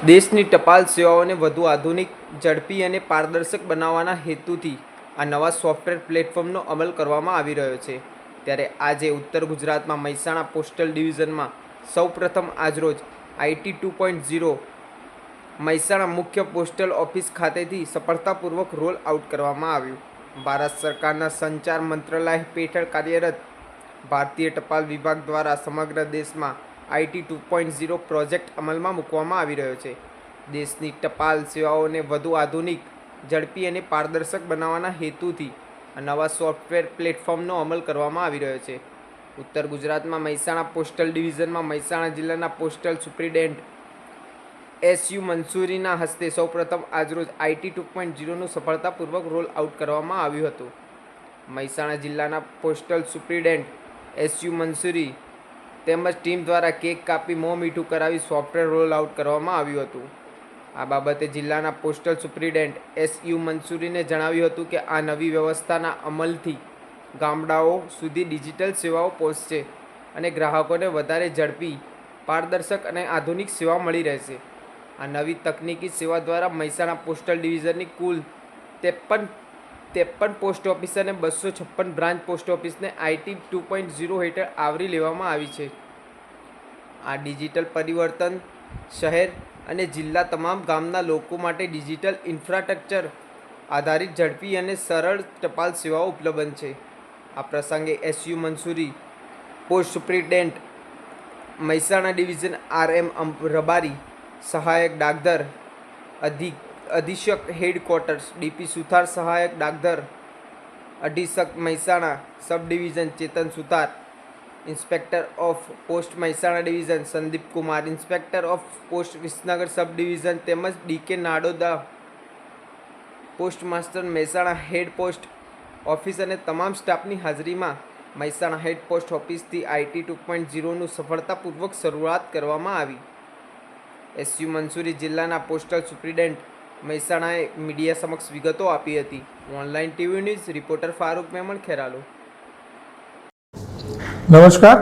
દેશની ટપાલ સેવાઓને વધુ આધુનિક, ઝડપી અને પારદર્શક બનાવવાના હેતુથી આ નવા સોફ્ટવેર પ્લેટફોર્મનો અમલ કરવામાં આવી રહ્યો છે. ત્યારે આજે ઉત્તર ગુજરાતમાં મહેસાણા પોસ્ટલ ડિવિઝનમાં સૌપ્રથમ આજરોજ IT two point zero Mehsana મુખ્ય પોસ્ટલ ઓફિસ ખાતેથી સફળતાપૂર્વક રોલ આઉટ કરવામાં આવ્યું. ભારત સરકારના સંચાર મંત્રાલય હેઠળ કાર્યરત ભારતીય ટપાલ વિભાગ દ્વારા સમગ્ર દેશમાં IT two point zero project અમલમાં મૂકવામાં આવી રહ્યો છે. દેશની ટપાલ સેવાઓને વધુ આધુનિક, ઝડપી અને પારદર્શક બનાવવાના હેતુથી નવા સોફ્ટવેર પ્લેટફોર્મનો અમલ કરવામાં આવી રહ્યો છે. ઉત્તર ગુજરાતમાં મહેસાણા પોસ્ટલ ડિવિઝનમાં મહેસાણા જિલ્લાના પોસ્ટલ સુપ્રિન્ટેન્ટ એસ યુ મંસૂરીના હસ્તે સૌપ્રથમ આજરોજ આઈટી ટુ પોઈન્ટ ઝીરોનું સફળતાપૂર્વક રોલ આઉટ કરવામાં આવ્યું હતું. મહેસાણા જિલ્લાના postal superintendent S U Mansuri તેમજ ટીમ દ્વારા કેક કાપી મોં મીઠું કરાવી સોફ્ટવેર રોલ આઉટ કરવામાં આવ્યું હતું. આ બાબતે જિલ્લાના પોસ્ટલ સુપ્રિન્ટેન્ટ એસ યુ મંસૂરીને જણાવ્યું હતું કે આ નવી વ્યવસ્થાના અમલથી ગામડાઓ સુધી ડિજિટલ સેવાઓ પહોંચશે અને ગ્રાહકોને વધારે ઝડપી, પારદર્શક અને આધુનિક સેવા મળી રહેશે. આ નવી તકનીકી સેવા દ્વારા મહેસાણા પોસ્ટલ ડિવિઝનની કુલ ત્રેપન ત્રેપન પોસ્ટ ઓફિસ અને બસો છપ્પન બ્રાન્ચ પોસ્ટ ઓફિસને આઈટી ટુ પોઈન્ટ ઝીરો હેઠળ આવરી લેવામાં આવી છે. આ ડિજિટલ પરિવર્તન શહેર અને જિલ્લા તમામ ગામના લોકો માટે ડિજિટલ ઇન્ફ્રાસ્ટ્રક્ચર આધારિત ઝડપી અને સરળ ટપાલ સેવાઓ ઉપલબ્ધ છે. આ પ્રસંગે SU Mansuri, post superintendent, Mehsana division R M Rabari, સહાયક ડાકધર, અધિક અધિક્ષક હેડક્વાર્ટર્સ, ડીપી સુથાર, સહાયક ડાકધર, અધિક્ષક Mehsana, sub division Chetan Suthar, inspector of post Mehsana division Sandeep Kumar, inspector of post Visnagar sub division તેમજ DK Nadoda, post master Mehsana head post office અને તમામ સ્ટાફની હાજરીમાં મહેસાણા હેડ પોસ્ટ ઓફિસથી આઈટી ટુ પોઈન્ટ ઝીરોનું સફળતાપૂર્વક શરૂઆત કરવામાં આવી. એસયુ મંસૂરી જિલ્લાના પોસ્ટલ સુપ્રિન્ટેન્ડન્ટ મહેસાણાએ મીડિયા સમક્ષ વિગતો આપી હતી. Online TV news reporter Farooq Memon, Kheralu. નમસ્કાર.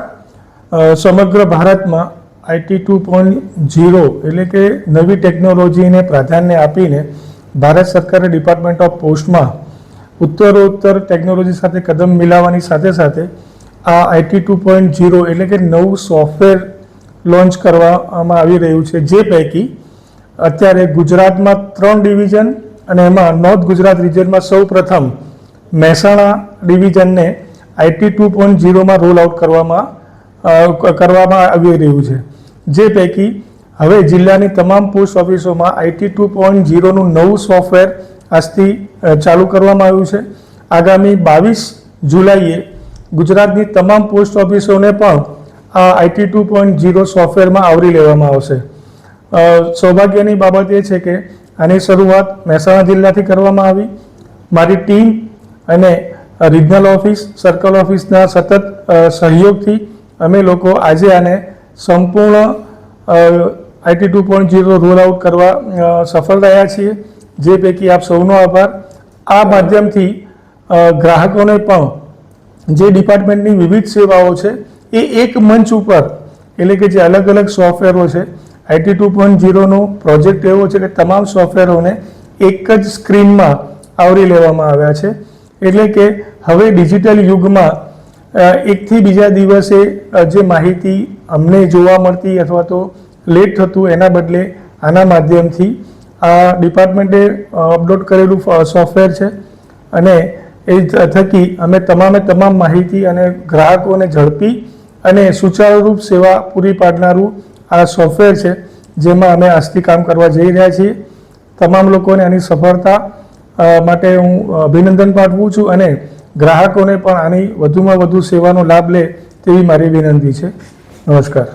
સમગ્ર ભારતમાં આઈટી ટુ પોઈન્ટ ઝીરો એટલે કે નવી ટેકનોલોજીને પ્રાધાન્ય આપીને ભારત સરકારે ડિપાર્ટમેન્ટ ઓફ પોસ્ટમાં ઉત્તરોત્તર ટેકનોલોજી સાથે કદમ મિલાવવાની સાથે સાથે આ આઈટી ટુ પોઈન્ટ ઝીરો એટલે કે નવું સોફ્ટવેર લોન્ચ કરવામાં આવી રહ્યું છે. જે પૈકી અત્યારે ગુજરાતમાં ત્રણ ડિવિઝન અને એમાં નોર્થ ગુજરાત રિજનમાં સૌ પ્રથમ મહેસાણા ડિવિઝનને આઈટી ટુ પોઈન્ટ ઝીરોમાં રોલ આઉટ કરવામાં કરવામાં આવી રહ્યું છે. જે પૈકી હવે જિલ્લાની તમામ પોસ્ટ ઓફિસોમાં આઈટી ટુ પોઈન્ટ ઝીરોનું નવું સોફ્ટવેર આજથી ચાલુ કરવામાં આવ્યું છે. આગામી બાવીસ જુલાઈએ ગુજરાતની તમામ પોસ્ટ ઓફિસોને પણ આ આઈટી ટુ પોઈન્ટ ઝીરો સોફ્ટવેરમાં આવરી લેવામાં આવશે. સૌભાગ્યની બાબત એ છે કે આની શરૂઆત મહેસાણા જિલ્લાથી કરવામાં આવી. મારી ટીમ અને રિજનલ ઓફિસ સર્કલ ઓફિસના સતત સહયોગથી અમે લોકો આજે આને સંપૂર્ણ IT two point zero roll out કરવા સફળ રહ્યા છીએ. જે પૈકી આપ સૌનો આભાર. આ માધ્યમથી ગ્રાહકોને પણ જે ડિપાર્ટમેન્ટની વિવિધ સેવાઓ છે, એ એક મંચ ઉપર, એટલે કે જે અલગ અલગ સોફ્ટવેરો છે આઈટી ટુ પોઈન્ટ ઝીરોનો પ્રોજેક્ટ એવો છે કે તમામ સોફ્ટવેરોને એક જ સ્ક્રીનમાં આવરી લેવામાં આવ્યા છે. એટલે કે હવે ડિજિટલ યુગમાં એકથી બીજા દિવસે જે માહિતી અમને જોવા મળતી અથવા તો લેટ થતું એના બદલે આના માધ્યમથી આ ડિપાર્ટમેન્ટે અપલોડ કરેલું સોફ્ટવેર છે. અને એ થકી અમે તમામે તમામ માહિતી અને ગ્રાહકોને ઝડપી અને સુચારુરૂપ સેવા પૂરી પાડનારું આ સોફ્ટવેર છે, જેમાં અમે આજથી કામ કરવા જઈ રહ્યા છીએ. તમામ લોકોને આની સફળતા માટે હું અભિનંદન પાઠવું છું અને ગ્રાહકોને પણ આની વધુમાં વધુ સેવાનો લાભ લે તેવી મારી વિનંતી છે. નમસ્કાર.